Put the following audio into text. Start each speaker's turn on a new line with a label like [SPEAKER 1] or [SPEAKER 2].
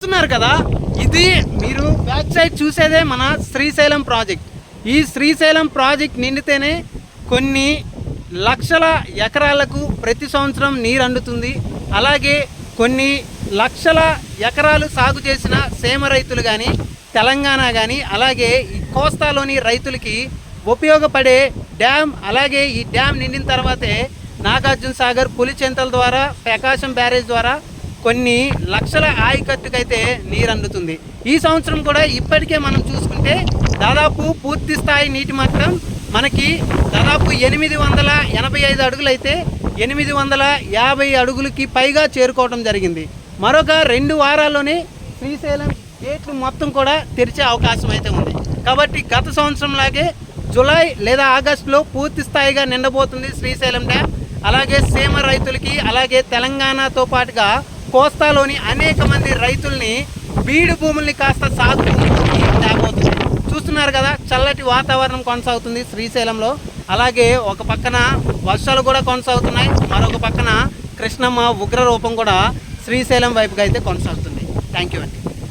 [SPEAKER 1] చూస్తున్నారు కదా ఇది మీరు బ్యాక్ సైడ్ చూసేదే మన శ్రీశైలం ప్రాజెక్ట్. ఈ శ్రీశైలం ప్రాజెక్ట్ నిండితేనే కొన్ని లక్షల ఎకరాలకు ప్రతి సంవత్సరం నీరు అందుతుంది. అలాగే కొన్ని లక్షల ఎకరాలు సాగు చేసిన సేమ రైతులు కానీ తెలంగాణ కానీ అలాగే ఈ కోస్తాలోని రైతులకి ఉపయోగపడే డ్యామ్ అలాగే ఈ డ్యామ్ నిండిన తర్వాతే నాగార్జున సాగర్ పులిచెంతల ద్వారా ప్రకాశం బ్యారేజ్ ద్వారా కొన్ని లక్షల ఆయకట్టుకైతే నీరు అందుతుంది ఈ సంవత్సరం కూడా ఇప్పటికే మనం చూసుకుంటే దాదాపు పూర్తి స్థాయి నీటి మట్టం మనకి దాదాపు ఎనిమిది వందల ఎనభై ఐదు అడుగులైతే ఎనిమిది వందల యాభై అడుగులకి పైగా చేరుకోవడం జరిగింది. మరొక రెండు వారాల్లోనే శ్రీశైలం గేట్లు మొత్తం కూడా తెరిచే అవకాశం అయితే ఉంది. కాబట్టి గత సంవత్సరం లాగే జూలై లేదా ఆగస్టులో పూర్తి స్థాయిగా నిండబోతుంది శ్రీశైలం డ్యామ్. అలాగే సీమ రైతులకి అలాగే తెలంగాణతో పాటుగా కోస్తాలోని అనేక మంది రైతుల్ని బీడు భూముల్ని కాస్త సాగు భూములకి తేబోతుంది చూస్తున్నారు కదా చల్లటి వాతావరణం కొనసాగుతుంది శ్రీశైలంలో. అలాగే ఒక పక్కన వర్షాలు కూడా కొనసాగుతున్నాయి. మరొక పక్కన కృష్ణమ్మ ఉగ్ర రూపం కూడా శ్రీశైలం వైపుగా అయితే కొనసాగుతుంది. థ్యాంక్ యూ అండి.